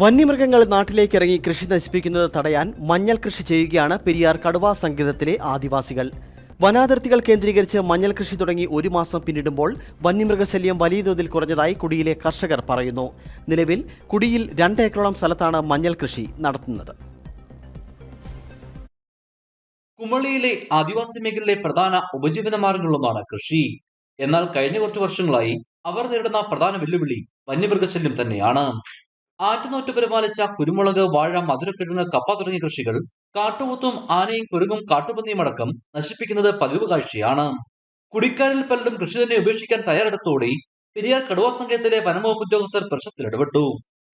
വന്യമൃഗങ്ങൾ നാട്ടിലേക്ക് ഇറങ്ങി കൃഷി നശിപ്പിക്കുന്നത് തടയാൻ മഞ്ഞൾ കൃഷി ചെയ്യുകയാണ് പെരിയാർ കടുവാ സംഗീതത്തിലെ ആദിവാസികൾ. വനാതിർത്തികൾ കേന്ദ്രീകരിച്ച് മഞ്ഞൾ കൃഷി തുടങ്ങി ഒരു മാസം പിന്നിടുമ്പോൾ വന്യമൃഗശല്യം വലിയ തോതിൽ കുറഞ്ഞതായി കുടിയിലെ കർഷകർ പറയുന്നു. നിലവിൽ കുടിയിൽ രണ്ട് ഏക്കറോളം സ്ഥലത്താണ് മഞ്ഞൾ കൃഷി നടത്തുന്നത്. കുമളിയിലെ ആദിവാസി മേഖലയിലെ പ്രധാന ഉപജീവന മാർഗങ്ങളൊന്നാണ് കൃഷി. എന്നാൽ കഴിഞ്ഞ കുറച്ചു വർഷങ്ങളായി അവർ നേരിടുന്ന പ്രധാന വെല്ലുവിളി വന്യമൃഗശല്യം തന്നെയാണ്. ആറ്റുനോറ്റ് പരിപാലിച്ച കുരുമുളക് വാഴ മധുരക്കിഴങ്ങ് കപ്പ തുടങ്ങിയ കൃഷികൾ കാട്ടുപോത്തും ആനയും കുരുങ്ങും കാട്ടുപന്നിയും അടക്കം നശിപ്പിക്കുന്നത് പതിവ് കാഴ്ചയാണ്. കുടിക്കാരിൽ പലരും കൃഷി തന്നെ ഉപേക്ഷിക്കാൻ തയ്യാറെടുത്തോടെ പെരിയാർ കടുവാ സംഘത്തിലെ വനംവകുപ്പ് ഉദ്യോഗസ്ഥർ പ്രശ്നത്തിൽ ഇടപെട്ടു.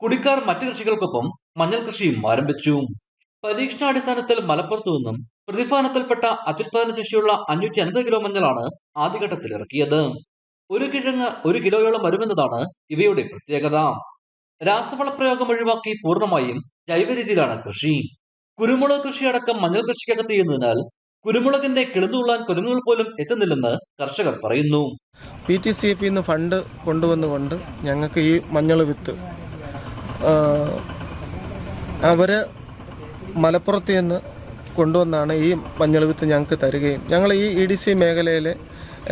കുടിക്കാർ മറ്റു കൃഷികൾക്കൊപ്പം മഞ്ഞൾ കൃഷിയും ആരംഭിച്ചു. പരീക്ഷണാടിസ്ഥാനത്തിൽ മലപ്പുറത്തു നിന്നും പ്രതിഫാനത്തിൽപ്പെട്ട അത്യുത്പാദന ശേഷിയുള്ള അഞ്ഞൂറ്റി അൻപത് കിലോ മഞ്ഞളാണ് ആദ്യഘട്ടത്തിൽ ഇറക്കിയത് ഒരു കിഴങ്ങ് ഒരു കിലോയോളം വരുമെന്നതാണ് ഇവയുടെ പ്രത്യേകത. രാസവള പ്രയോഗം ഒഴിവാക്കി പൂർണമായും ജൈവ രീതിയിലാണ് കൃഷി. കുരുമുളക് കൃഷി അടക്കം മഞ്ഞൾ കൃഷിക്കകത്ത് ചെയ്യുന്നതിനാൽ കുരുമുളകിന്റെ കിളുന്നുള്ളാൻ കുരുങ്ങുകൾ പോലും എത്തുന്നില്ലെന്ന് കർഷകർ പറയുന്നു. പി ടി സി എഫിൽ ഫണ്ട് കൊണ്ടുവന്നുകൊണ്ട് ഞങ്ങൾക്ക് ഈ മഞ്ഞൾ വിത്ത് അവർ മലപ്പുറത്ത് നിന്ന് കൊണ്ടുവന്നാണ് ഈ മഞ്ഞൾ വിത്ത് ഞങ്ങൾക്ക് തരികയും. ഞങ്ങൾ ഈ ഇ ഡി സി മേഖലയിലെ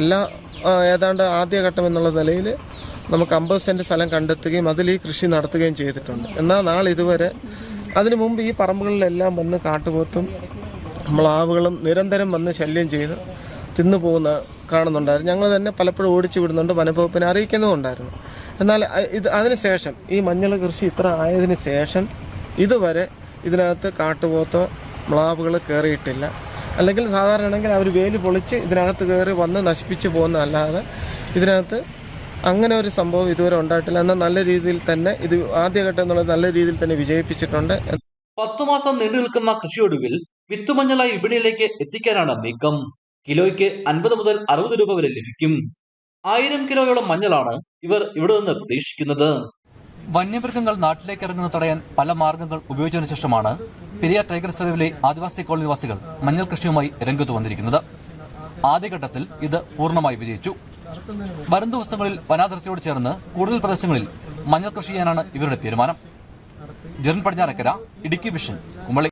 എല്ലാ ഏതാണ്ട് ആദ്യഘട്ടം എന്നുള്ള നിലയിൽ നമുക്ക് അമ്പത് സെന്റ് സ്ഥലം കണ്ടെത്തുകയും അതിൽ ഈ കൃഷി നടത്തുകയും ചെയ്തിട്ടുണ്ട്. എന്നാൽ നാളെ ഇതുവരെ അതിനു മുമ്പ് ഈ പറമ്പുകളിലെല്ലാം വന്ന് കാട്ടുപോത്തും മ്ലാവുകളും നിരന്തരം വന്ന് ശല്യം ചെയ്ത് തിന്നു പോകുന്ന കാണുന്നുണ്ടായിരുന്നു. ഞങ്ങൾ തന്നെ പലപ്പോഴും ഓടിച്ചു വിടുന്നുണ്ട് വനംവകുപ്പിനെ അറിയിക്കുന്നുമുണ്ടായിരുന്നു എന്നാൽ ഇത് അതിനുശേഷം ഈ മഞ്ഞൾ കൃഷി ഇത്ര ആയതിനു ശേഷം ഇതുവരെ ഇതിനകത്ത് കാട്ടുപോത്തോ മ്ലാവുകൾ കയറിയിട്ടില്ല. അല്ലെങ്കിൽ സാധാരണയാണെങ്കിൽ അവർ വേലി പൊളിച്ച് ഇതിനകത്ത് കയറി വന്ന് നശിപ്പിച്ചു പോകുന്നതല്ലാതെ ഇതിനകത്ത് അങ്ങനെ ഒരു സംഭവം ഇതുവരെ ഉണ്ടായിട്ടില്ല. എന്നാൽ നല്ല രീതിയിൽ തന്നെ ഇത് ആദ്യഘട്ടം എന്നുള്ളത് നല്ല രീതിയിൽ തന്നെ വിജയിപ്പിച്ചിട്ടുണ്ട്. പത്തു മാസം നീണ്ടു നിൽക്കുന്ന കൃഷിയൊടുവിൽ വിത്തുമഞ്ഞളായി വിപണിയിലേക്ക് എത്തിക്കാനാണ് നീക്കം. കിലോയ്ക്ക് അൻപത് മുതൽ അറുപത് രൂപ വരെ ലഭിക്കും. ആയിരം കിലോയോളം മഞ്ഞളാണ് ഇവർ ഇവിടെ നിന്ന് പ്രതീക്ഷിക്കുന്നത്. വന്യമൃഗങ്ങൾ നാട്ടിലേക്ക് ഇറങ്ങുന്നത് തടയാൻ പല മാർഗങ്ങൾ ഉപയോഗിച്ചതിനു ശേഷമാണ് പെരിയ ടൈഗർ റിസർവിലെ ആദിവാസി കോളനിവാസികൾ മഞ്ഞൾ കൃഷിയുമായി രംഗത്ത് വന്നിരിക്കുന്നത്. ആദ്യഘട്ടത്തിൽ ഇത് പൂർണമായി വിജയിച്ചു. വരും ദിവസങ്ങളിൽ വനാതിർത്തിയോട് ചേർന്ന് കൂടുതൽ പ്രദേശങ്ങളിൽ മഞ്ഞൾ കൃഷി ചെയ്യാനാണ് ഇവരുടെ തീരുമാനം. ജെറിൻ പടിഞ്ഞാറക്കര ഇടുക്കി വിഷൻ കുമളി